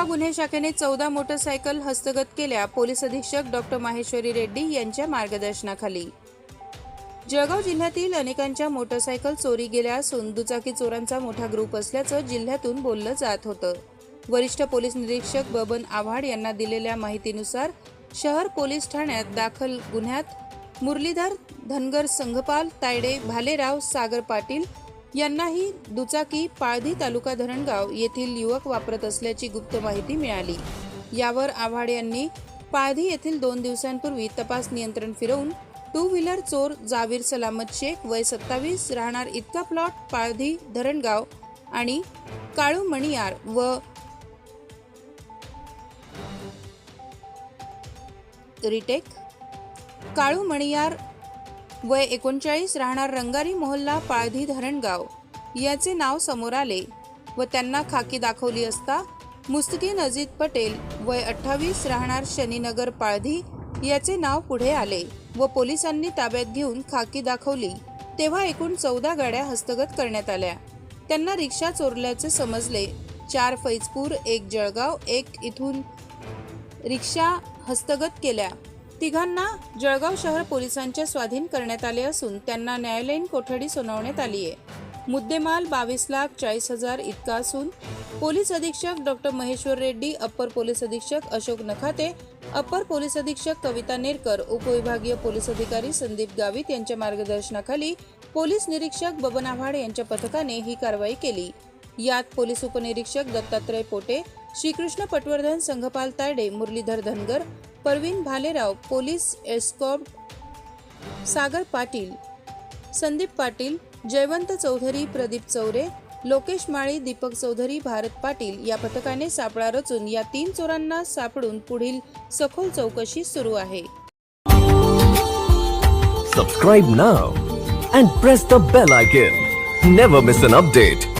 गुन्हे शाखेने चौदा मोटरसायकल हस्तगत केल्या पोलीस अधीक्षक डॉक्टर माहेश्वरी रेड्डी यांच्या मार्गदर्शनाखाली. जळगाव जिल्ह्यातील अनेकांच्या मोटरसायकल चोरी गेल्या असून दुचाकी चोरांचा मोठा ग्रुप असल्याचं जिल्ह्यातून बोललं जात होतं. वरिष्ठ पोलीस निरीक्षक बबन आव्हाड यांना दिलेल्या माहितीनुसार शहर पोलीस ठाण्यात दाखल गुन्ह्यात मुरलीधर धनगर संघपाल तायडे भालेराव सागर पाटील यांनाही दुचाकी पाळधी तालुका धरणगाव येथील युवक वापरत असल्याची गुप्त माहिती मिळाली. यावर आव्हाड यांनी पाळधी येथील दोन दिवसांपूर्वी तपास नियंत्रण फिरवून टू व्हीलर चोर जावीर सलामत शेख वय सत्तावीस राहणार इतका प्लॉट पाळधी धरणगाव आणि काळू मणियार व रिटेक काळू मणियार वय एकोणचाळीस राहणार रंगारी मोहल्ला पाळधी धरणगाव. याचे नाव समोर आले व त्यांना खाकी दाखवली असता मुस्तकीन अजित पटेल वय अठ्ठावीस राहणार शनीनगर पाळधी याचे नाव पुढे आले व पोलिसांनी ताब्यात घेऊन खाकी दाखवली. तेव्हा एकूण चौदा गाड्या हस्तगत करण्यात आल्या. त्यांना रिक्षा चोरल्याचे समजले. चार फैजपूर एक जळगाव एक इथून रिक्षा हस्तगत केल्या. तिघांना जळगाव शहर पोलिसांच्या स्वाधीन करण्यात आले असून त्यांना न्यायालयीन कोठडी सुनावण्यात आली आहे. मुद्देमाल बावीस लाख चाळीस हजार इतका असून पोलीस अधीक्षक doctor Maheshwar Reddy upper police अधीक्षक अशोक नखाते अप्पर पोलीस अधीक्षक कविता नेरकर उपविभागीय पोलीस अधिकारी संदीप गावित यांच्या मार्गदर्शनाखाली पोलीस निरीक्षक बबन आव्हाड यांच्या पथकाने ही कारवाई केली. यात पोलीस उपनिरीक्षक दत्तात्रय पोटे श्रीकृष्ण पटवर्धन संघपाल तायडे मुरलीधर धनगर परवीन भालेराव पोलीस एस्कॉर्ट सागर पाटील संदीप पाटील जयवंत चौधरी प्रदीप चौरे लोकेश माळी दीपक चौधरी भारत पाटील या पथकाने सापळा रचून या तीन चोरांना सापडून पुढील सखोल चौकशी सुरू आहे. Subscribe now and press the bell icon never miss an update